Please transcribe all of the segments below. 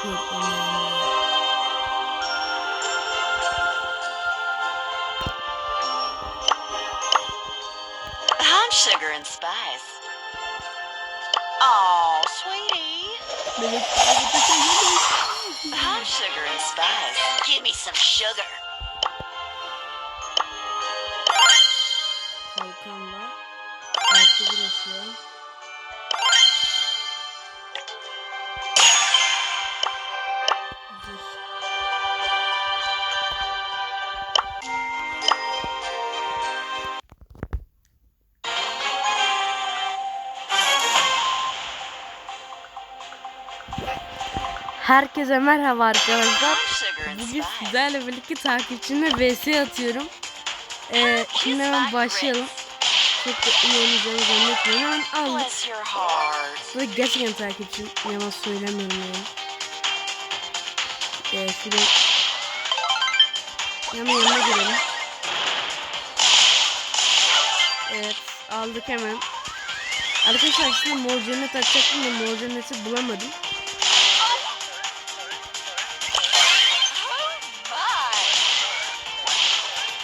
I'm sugar and spice. Oh, sweetie. I'm sugar and spice. Give me some sugar. Herkese merhaba arkadaşlar. Bugün sizlerle birlikte takipçimle vs atıyorum. Ee, şimdi hemen başlayalım. Çok da iyi zannetmiyorum. Hemen aldık. Da gerçekten takipçim. Yalan söylemiyorum yani. Ee, şuraya... Hemen yanına girelim. Evet aldık hemen. Arkadaşlar aslında mor cennet açacaktım da mor cenneti bulamadım.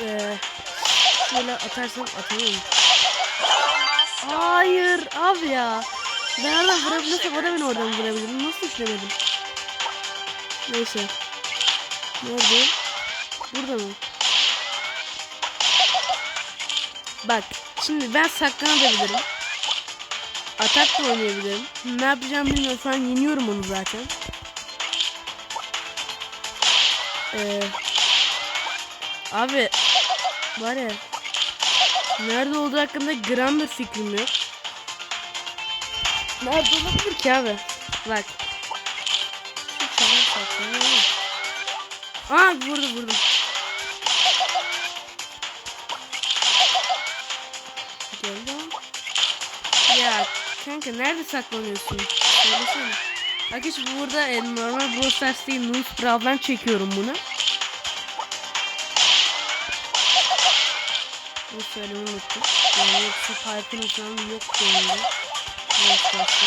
Ee, şöyle atarsam my. Hayır abi ya. Ben oradan vurabilirsem o da beni oradan vurabilir. Nasıl düşünemedim? Neyse. Nerede? Burada mı? Bak şimdi ben saklanabilirim. Atak da oynayabilirim. Ne yapacağımı bilmiyorum. Şu an yeniyorum onu zaten. Ee, abi var ya Nerede olduğu hakkında gram bir fikrim yok. Nerede olabilir ki abi? Bak. Aa vurdu vurdum. Geldi ama. Ya kanka nerede saklanıyorsun? Söylesene. Arkadaşlar burada e, normal Brawl Stars değil Noose Brawl'dan çekiyorum bunu. Bunu söylemeyi unuttum. Yani yoksa Piper'ın falan yok Stars'ta.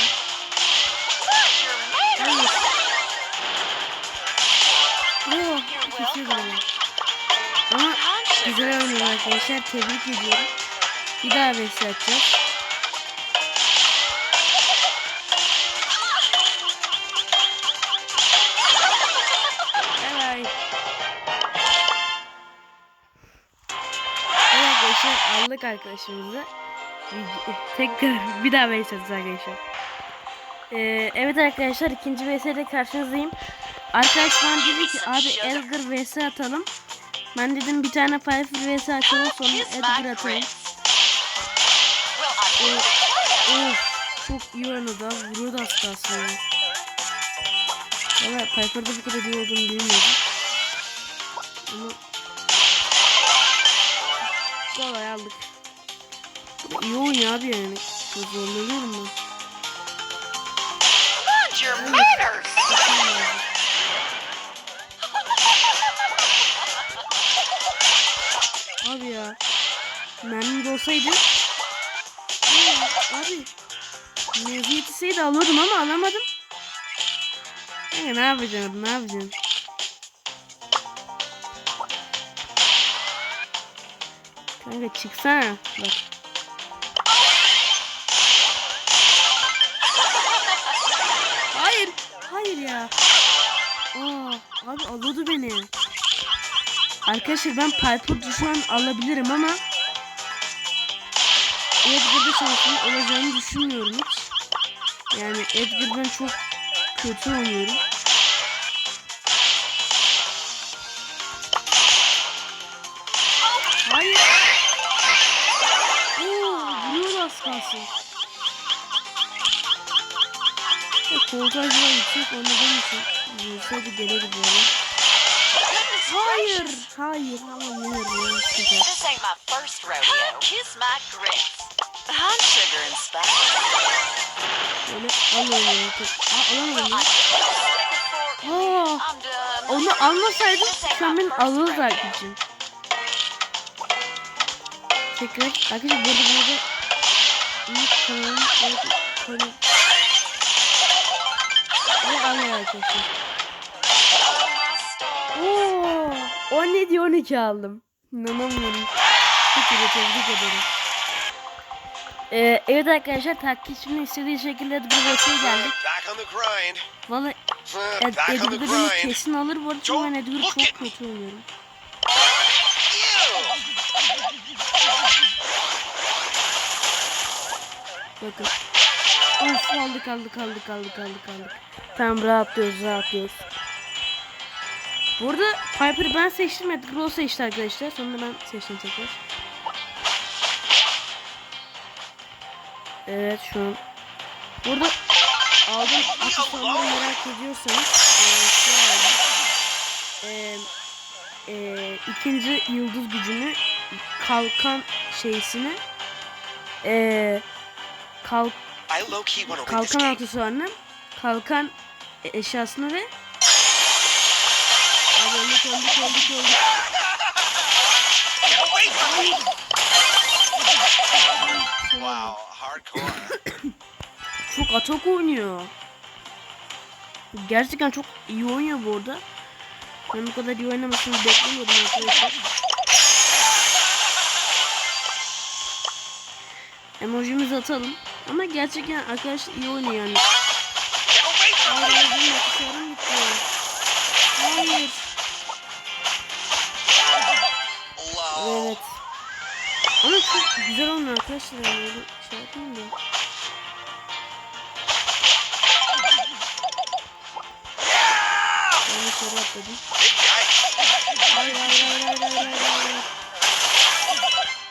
Your manners. Hayır. Oo, kesin böyle. Ama güzel oynuyor arkadaşlar. Tebrik ediyorum. Bir daha atacağız. Aldık arkadaşımızı. Tekrar bir daha vs arkadaşlar. Ee, evet arkadaşlar ikinci vs'de karşınızdayım. Arkadaş bana dedi ki abi Edgar vs atalım. Ben dedim bir tane Piper vs açalım sonra Edgar atalım. I'm Of çok iyi oynadı abi. Vuruyordu az kalsın ya. Valla Piper'da bu kadar iyi olduğunu bilmiyordum. Ama kolay aldık. İyi oyun abi yani. Your manners. Abi ya. Mermim de olsaydı. Abi. Mevzi yetişseydi alırdım ama alamadım. Kanka ne yapacaksın? Ne yapacaksın? Kanka çıksana. Bak. Hayır ya. Aa, abi alıyordu beni. Arkadaşlar ben Piper'ı şu an alabilirim ama Edgar'da şansım olacağını düşünmüyorum hiç. Yani Edgar'dan çok kötü oynuyorum. Koltuğa acaba yüksek oynadığım için vursaydı gelirdi böyle. Hayır, hayır, hayır, hayır, güzel. This ain't my first rodeo. Kiss my grits. I'm sugar and spice. Böyle onu. almasaydım şu an benim alırdı arkadaşım. Tekrar arkadaşlar burada burada ilk kanalım Anlıyor kesin. Oo, 17 12 aldım. İnanamıyorum. Çok tebrik ederim. Ee, evet arkadaşlar takipçimin istediği şekilde bu geldik. Valla Edgar kesin alır bu arada çünkü ben Edgar çok kötü oynuyorum. Bakın. Of aldık aldık aldık aldık aldık aldık. Tamam rahatlıyoruz rahatlıyoruz. Burada Piper'ı ben seçtim Edgar o seçti arkadaşlar. Sonra ben seçtim tekrar. Evet şu an. Burada aldığım aksesuarları merak ediyorsanız aldım. Eee, eee, ikinci yıldız gücünü kalkan şeysini eee kalk kalkan aksesuarını kalkan e- eşyasını ve Abi öldük öldük öldük öldük. Wow, hardcore. Çok atak oynuyor. Gerçekten çok iyi oynuyor bu arada. Ben bu kadar iyi oynamasını beklemiyordum arkadaşlar. Emojimizi atalım. Ama gerçekten arkadaşlar iyi oynuyor yani. Get away from Hayır. Evet. Ama çok güzel oynuyor arkadaşlar. Yani öyle şey yapayım da. Ben soru atladım. Hayır hayır hayır hayır hayır hayır. hayır.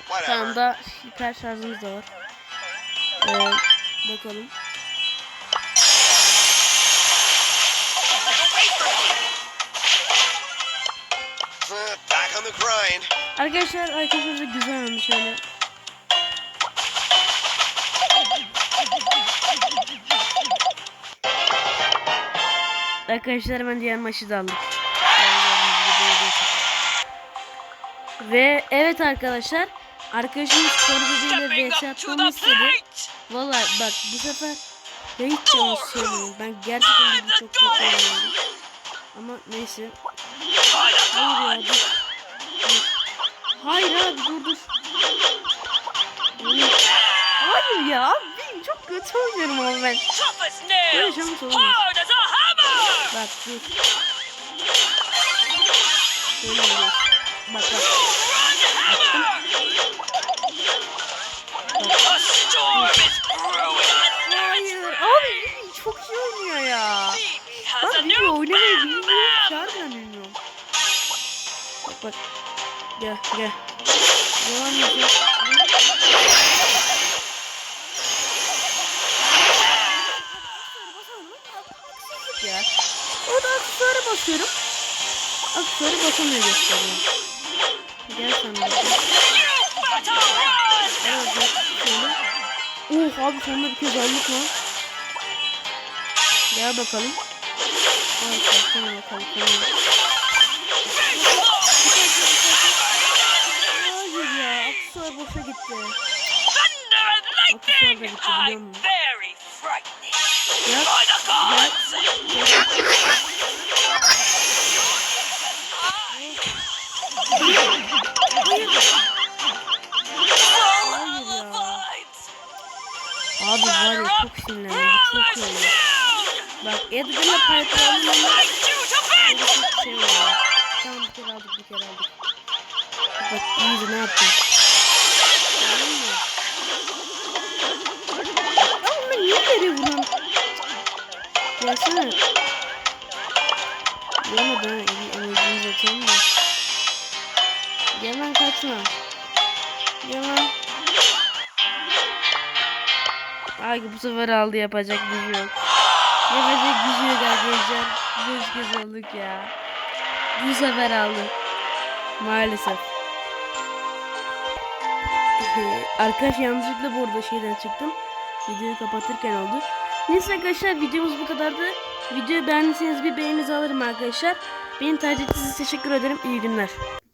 Whatever. Tamam da hiper şarjımız da var. Ee, bakalım. Arkadaşlar arkadaşlar da güzel olmuş şöyle. Arkadaşlar ben diğer maçı da aldık. Ve evet arkadaşlar arkadaşımız Korbici ile vs atmamı istedi. Valla bak bu sefer ben hiç yalan söylemiyorum. Ben gerçekten bunu çok çok oynuyorum. Ama neyse. Hayır ya dur. Hayır abi dur dur. Hayır. Ya abi çok kötü oynuyorum ama ben. Böyle a hammer. Bak dur. Şöyle oluyor. Bak bak. Brewing. Hayır abi çok iyi Bak. Gel gel. Yalan yapıyor. Ya. Orada aksesuara basıyorum. Aksesuarı basamıyor gösteriyor. Gel sen de. Evet bak şöyle. Oh abi sonunda bir aldık lan. Gel bakalım. Ay kalksana bakalım. Hayır Aksesuar da lightning. gitti biliyor I'm musun? very frightening. Ya By the gods. Follow the vines. Abi var ya çok sinirlendim. Çok iyi oynuyor. Bak Edgar'la Piper aldım ama Fight you to böyle bed. çok şey oluyor. Tamam bir kere aldık bir kere aldık. Bak iyice ne yaptın? Nereye vuruyorum? Gelsene. Ha. Elini emojimizi atalım da. Gel lan kaçma. Gel. Ay bu sefer aldı yapacak bir şey yok. Yapacak bir şey yok arkadaşlar. Beş kez olduk ya. Bu sefer aldı. Maalesef. Arkadaş yanlışlıkla bu arada şeyden çıktım. Videoyu kapatırken oldu. Neyse arkadaşlar videomuz bu kadardı. Videoyu beğendiyseniz bir beğeninizi alırım arkadaşlar. Beni tercih için teşekkür ederim. İyi günler.